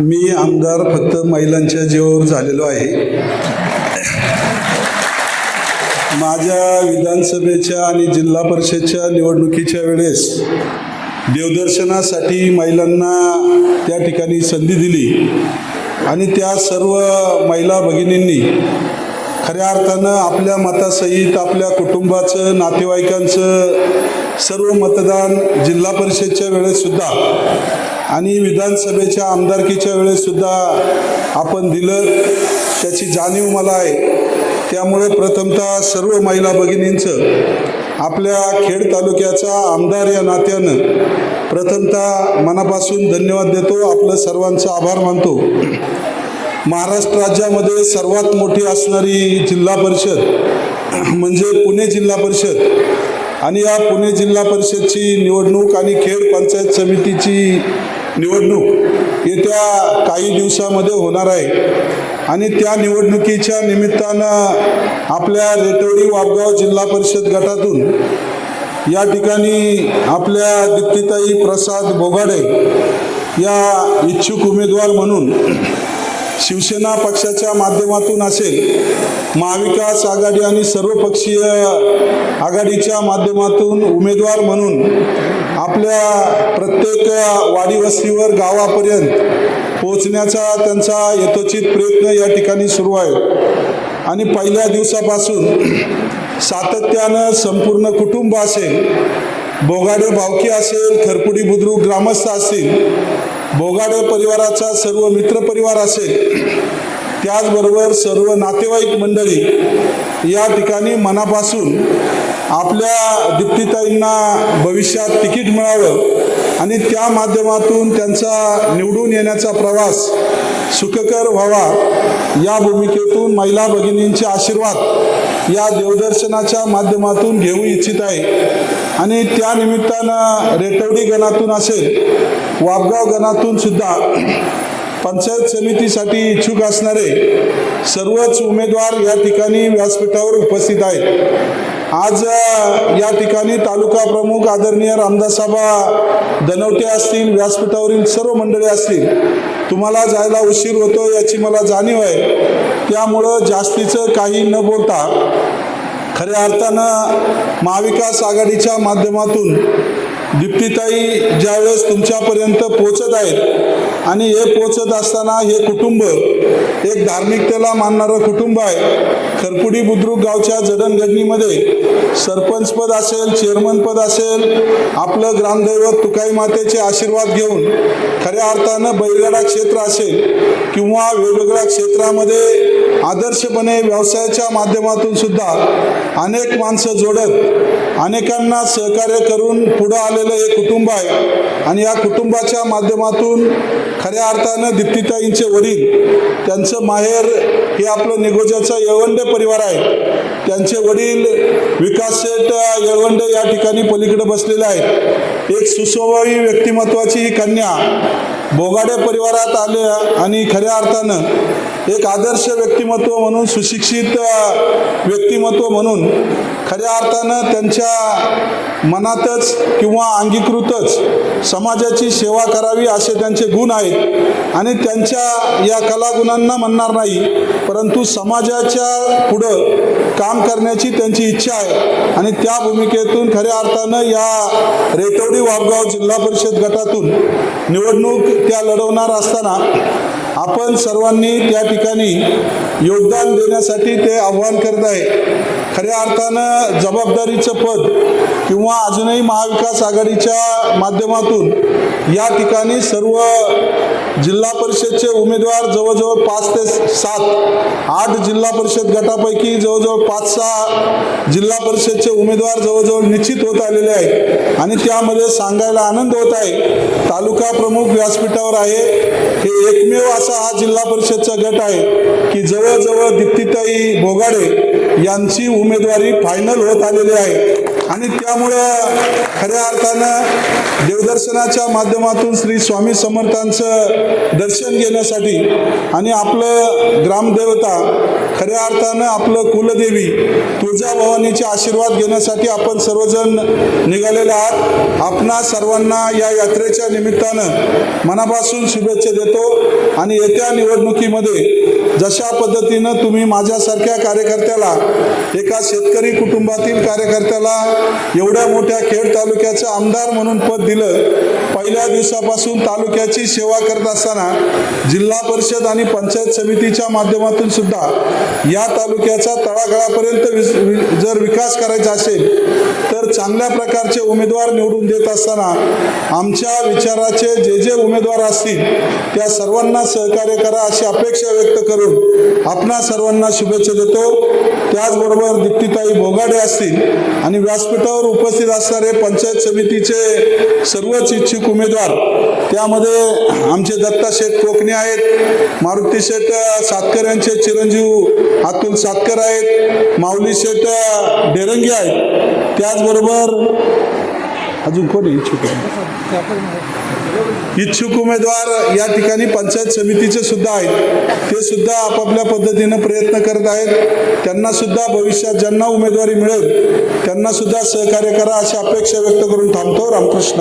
मी आमदार फक्त महिलांच्या जीवावर झालेलो आहे. माझ्या विधानसभेच्या आणि जिल्हा परिषदच्या निवडणुकीच्या वेळेस देवदर्शनासाठी महिलांना त्या ठिकाणी संधी दिली आणि त्या सर्व महिला भगिनींनी खऱ्या अर्थानं आपल्या मतासहित आपल्या कुटुंबाचं नातेवाईकांचं सर्व मतदान जिल्हा परिषदच्या वेळेससुद्धा आणि विधानसभेच्या आमदारकीच्या वेळेससुद्धा आपण दिलं. त्याची जाणीव मला आहे. त्यामुळे प्रथमतः सर्व महिला भगिनींचं आपल्या खेड तालुक्याचा आमदार या नात्यानं प्रथमतः मनापासून धन्यवाद देतो. आपलं सर्वांचा आभार मानतो. महाराष्ट्र राज्यामध्ये सर्वात मोठी असणारी जिल्हा परिषद म्हणजे पुणे जिल्हा परिषद. आणि या पुणे जिल्हा परिषदची निवडणूक आणि खेड पंचायत समितीची निवडणूक येत्या काही दिवसामध्ये होणार आहे. आणि त्या निवडणुकीच्या निमित्तानं आपल्या रेतवडी वापगाव जिल्हा परिषद गटातून या ठिकाणी आपल्या दीप्तिताई प्रसाद बोगाडे या इच्छुक उमेदवार म्हणून शिवसेना पक्षाच्या माध्यमातून असेल महाविकास आघाडी आणि सर्वपक्षीय आघाडीच्या माध्यमातून उमेदवार म्हणून आपल्या प्रत्येक वाडी वस्तीवर गावापर्यंत पोहोचण्याचा त्यांचा यथोचित प्रयत्न या ठिकाणी सुरू आहे. आणि पहिल्या दिवसापासून सातत्यानं संपूर्ण कुटुंब असेल बोगाडे भावकी असेल खरपुडी बुद्रुक ग्रामस्थ असतील बोगाडे परिवाराचा सर्व मित्रपरिवार असेल त्याचबरोबर सर्व नातेवाईक मंडळी या ठिकाणी मनापासून आपल्या दीप्तीताईंना भविष्यात तिकीट मिळावं आणि त्या माध्यमातून त्यांचा निवडून येण्याचा प्रवास सुखकर व्हावा या भूमिकेतून महिला भगिनींचे आशीर्वाद या देवदर्शनाच्या माध्यमातून घेऊ इच्छित आहे. आणि त्या निमित्तानं रेटवडी गणातून असेल वाबगाव गणातून सुद्धा पंचायत समितीसाठी इच्छुक असणारे सर्वच उमेदवार या ठिकाणी व्यासपीठावर उपस्थित आहेत. आज या ठिकाणी तालुका प्रमुख आदरणीय रामदासाबा दनवटे असतील व्यासपीठावरील सर्व मंडळी असतील तुम्हाला जायला उशीर होतो याची मला जाणीव आहे. त्यामुळं जास्तीचं काही न बोलता खऱ्या अर्थानं महाविकास आघाडीच्या माध्यमातून दीप्तिताई ज्यावेळेस तुमच्यापर्यंत पोचत आहेत आणि हे पोचत असताना हे कुटुंब एक धार्मिकतेला मानणारं कुटुंब आहे. खरपुडी बुद्रुक गावच्या जडणघडणीमध्ये सरपंचपद असेल चेअरमनपद असेल आपलं ग्रामदैवत तुकाई मातेचे आशीर्वाद घेऊन खऱ्या अर्थानं बैलगाडा क्षेत्र असेल किंवा वेगवेगळ्या क्षेत्रामध्ये आदर्शपणे व्यवसायाच्या माध्यमातून सुद्धा अनेक माणसं जोडत अनेकांना सहकार्य करून पुढं आलेलं हे कुटुंब आहे. आणि या कुटुंबाच्या माध्यमातून खऱ्या अर्थानं दीप्तिताईंचे वडील त्यांचं माहेर हे आपलं निगोजाचा येळवंडे परिवार आहे. त्यांचे वडील विकास शेठ येळवंडे या ठिकाणी पलीकडे बसलेले आहेत. एक सुस्वभावी व्यक्तिमत्वाची ही कन्या बोगाडे परिवारात आल्या आणि खऱ्या अर्थानं एक आदर्श व्यक्तिमत्व म्हणून सुशिक्षित व्यक्ती व्यक्तिमत्व म्हणून खऱ्या अर्थानं त्यांच्या मनातच किंवा अंगीकृतच समाजाची सेवा करावी असे त्यांचे गुण आहेत. आणि त्यांच्या या कलागुणांना म्हणणार नाही परंतु समाजाच्या पुढं काम करण्याची त्यांची इच्छा आहे. आणि त्या भूमिकेतून खऱ्या अर्थानं या रेटवडी वाबगाव जिल्हा परिषद गटातून निवडणूक त्या लढवणार असताना आपण सर्वांनी त्या ठिकाणी योगदान देण्यासाठी ते आव्हान करत आहे. खऱ्या अर्थानं जबाबदारीचं पद किंवा अजूनही महाविकास आघाडीच्या माध्यमातून या ठिकाणी सर्व जिल्हा परिषदचे उमेदवार जवळजवळ पाच ते सात आठ जिल्हा परिषद गटापैकी जवळजवळ पाच सहा जिल्हा परिषदचे उमेदवार जवळजवळ निश्चित होत आलेले आहेत. आणि त्यामध्ये सांगायला आनंद होत आहे. तालुका प्रमुख व्यासपीठावर आहे. हे एकमेव असा हा जिल्हा परिषदचा गट आहे की जवळजवळ दीप्तिताई बोगाडे यांची उमेदवारी फायनल होत आलेली आहे. आणि त्यामुळे खऱ्या अर्थानं देवदर्शनाच्या माध्यमातून श्री स्वामी समर्थांचं दर्शन घेण्यासाठी आणि आपलं ग्रामदेवता खऱ्या अर्थानं आपलं कुलदेवी तुळजाभवानीचे आशीर्वाद घेण्यासाठी आपण सर्वजण निघालेले आहात. आपणा सर्वांना या यात्रेच्या निमित्तानं मनापासून शुभेच्छा देतो आणि येत्या निवडणुकीमध्ये जशा पद्धतीनं तुम्ही माझ्यासारख्या कार्यकर्त्याला एका शेतकरी कुटुंबातील कार्यकर्त्याला एवढ्या मोठ्या खेड तालुक्याचं आमदार म्हणून पद दिलं पहिल्या दिवसापासून तालुक्याची सेवा करत असताना जिल्हा परिषद आणि पंचायत समितीच्या माध्यमातून सुद्धा या तालुक्याचा तळागाळापर्यंत विस- वि- जर विकास करायचा असेल तर चांगल्या प्रकारचे उमेदवार निवडून देत असताना आमच्या विचाराचे जे जे उमेदवार असतील त्या सर्वांना सहकार्य करा अशी अपेक्षा व्यक्त करून आपणा सर्वांना शुभेच्छा देतो. त्याचबरोबर दीप्तीताई भोगाडे असतील आणि व्यासपीठावर उपस्थित असणारे पंचायत समितीचे सर्वच इच्छुक उमेदवार त्यामध्ये आमचे दत्ता शेठ कोकणे आहेत मारुती शेठ सातकर यांचे चिरंजीव अतुल सातकर आहेत माऊली शेठ अ, आहेत. त्याचबरोबर अजून कोणी इच्छुक आहे? इच्छुक उमेदवार या ठिकाणी पंचायत समितीचे सुद्धा आहेत. ते सुद्धा आपापल्या पद्धतीनं प्रयत्न करत आहेत. त्यांना सुद्धा भविष्यात ज्यांना उमेदवारी मिळेल त्यांना सुद्धा सहकार्य करा अशी अपेक्षा व्यक्त करून थांबतो. रामकृष्ण